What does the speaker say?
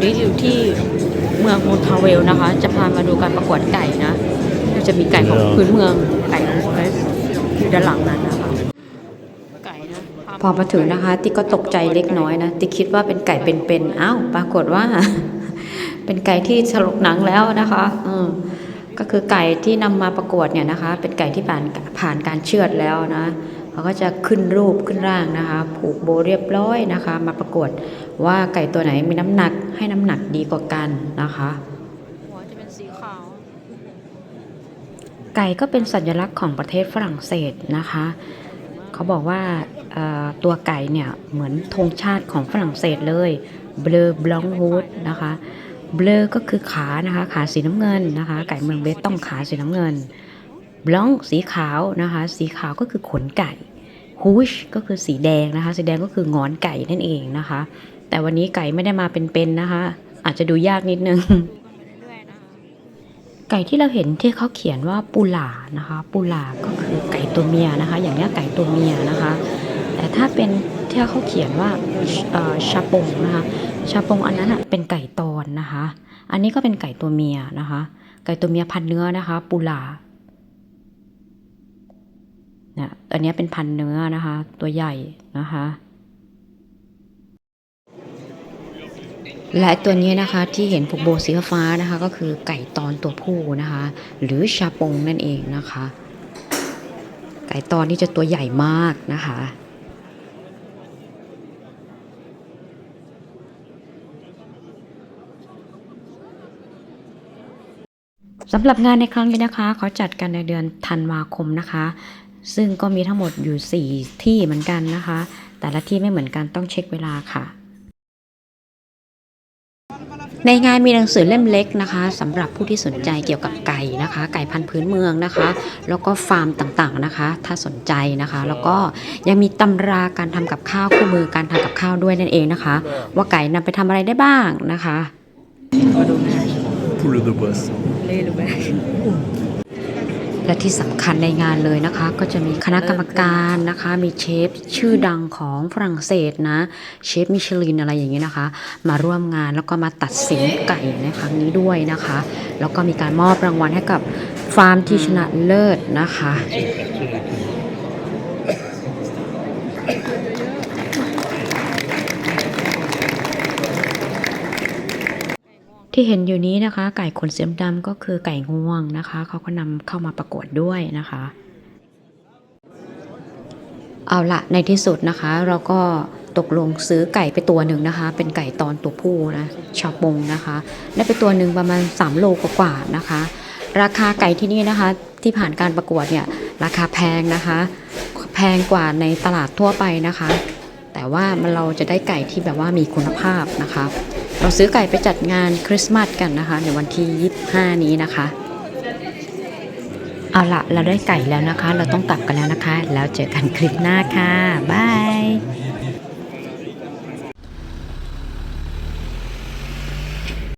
อนนี้อยู่ที่เมืองมูทาเวลนะคะ จะพามาดูการประกวดไก่นะก็จะมีไก่ของพื้นเมืองไก่ของอยู่ด้านหลังนั้นนะคะไก่นะพอมาถึงนะคะติ๊กก็ตกใจเล็กน้อยนะติ๊กคิดว่าเป็นไก่เป็นๆอ้าวปรากฏว่า เป็นไก่ที่ฉลกหนังแล้วนะคะเออก็คือไก่ที่นำมาประกวดเนี่ยนะคะ เป็นไก่ที่ผ่านผ่านการเชือดแล้วนะ เขาก็จะขึ้นรูปขึ้นร่างนะคะ ผูกโบเรียบร้อยนะคะ มาประกวดว่าไก่ตัวไหนมีน้ำหนักให้น้ำหนักดีกว่ากันนะคะหัวจะเป็นสีขาว ไก่ก็เป็นสัญลักษณ์ของประเทศฝรั่งเศสนะคะ เขาบอกว่าเอ่อตัวไก่เนี่ยเหมือนธงชาติของฝรั่งเศสเลยเบลอบลองฮูดนะคะเบลอก็คือขานะคะ ขาสีน้ำเงินนะคะ ไก่เมืองเบสต้องขาสีน้ำเงิน บลองสีขาวนะคะ สีขาวก็คือขนไก่ฮูชก็คือสีแดงนะคะ สีแดงก็คืองอนไก่นั่นเองนะคะ แต่วันนี้ไก่ไม่ได้มาเป็นๆนะคะ อาจจะดูยากนิดนึง ไก่ที่เราเห็นที่เขาเขียนว่าปูหลานะคะ ปูหลาก็คือไก่ตัวเมียนะคะ อย่างนี้ยไก่ตัวเมียนะคะ แต่ถ้าเป็นที่เขาเขียนว่าเอ่อชาปงนะคะ ชาปงอันนั้นอะเป็นไก่ตอนนะคะ อันนี้ก็เป็นไก่ตัวเมียนะคะ ไก่ตัวเมียพันเนื้อนะคะ ปูหลา อันนี้เป็นพันเนื้อนะคะ ตัวใหญ่นะคะ และตัวนี้นะคะที่เห็นผูกโบสีฟ้านะคะ ก็คือไก่ตอนตัวผู้นะคะ หรือชาปงนั่นเองนะคะ ไก่ตอนนี่จะตัวใหญ่มากนะคะสำหรับงานในครั้งนี้นะคะ เขาจัดกันในเดือนธันวาคมนะคะ ซึ่งก็มีทั้งหมดอยู่ 4 ที่เหมือนกันนะคะ แต่ละที่ไม่เหมือนกันต้องเช็คเวลาค่ะ ในงานมีหนังสือเล่มเล็กนะคะสำหรับผู้ที่สนใจเกี่ยวกับไก่นะคะ ไก่พันธุ์พื้นเมืองนะคะ แล้วก็ฟาร์มต่างๆนะคะ ถ้าสนใจนะคะ แล้วก็ยังมีตำราการทำกับข้าวคู่มือการทำกับข้าวด้วยนั่นเองนะคะ ว่าไก่นำไปทำอะไรได้บ้างนะคะ Poule de boisse. และที่สำคัญในงานเลยนะคะ ก็จะมีคณะกรรมการนะคะ มีเชฟชื่อดังของฝรั่งเศสนะ เชฟมิชลินอะไรอย่างนี้นะคะ มาร่วมงานแล้วก็มาตัดสินไก่ในครั้งนี้ด้วยนะคะ แล้วก็มีการมอบรางวัลให้กับฟาร์มที่ชนะเลิศนะคะ ที่เห็นอยู่นี้นะคะ ไก่ขนเสียมดำก็คือไก่งวงนะคะ เขาก็นำเข้ามาประกวดด้วยนะคะ เอาละในที่สุดนะคะ เราก็ตกลงซื้อไก่ไปตัวหนึ่งนะคะ เป็นไก่ตอนตัวผู้นะชาวปงนะคะได้ไปตัวหนึ่งประมาณ 3 โลกว่าๆนะคะ ราคาไก่ที่นี่นะคะ ที่ผ่านการประกวดเนี่ยราคาแพงนะคะ แพงกว่าในตลาดทั่วไปนะคะ แต่ว่ามันเราจะได้ไก่ที่แบบว่ามีคุณภาพนะคะ เราซื้อไก่ไปจัดงานคริสต์มาสกันนะคะ ในวันที่ 25 นี้นะคะ เอาละเราได้ไก่แล้วนะคะ เราต้องกลับกันแล้วนะคะ แล้วเจอกันคลิปหน้าค่ะบาย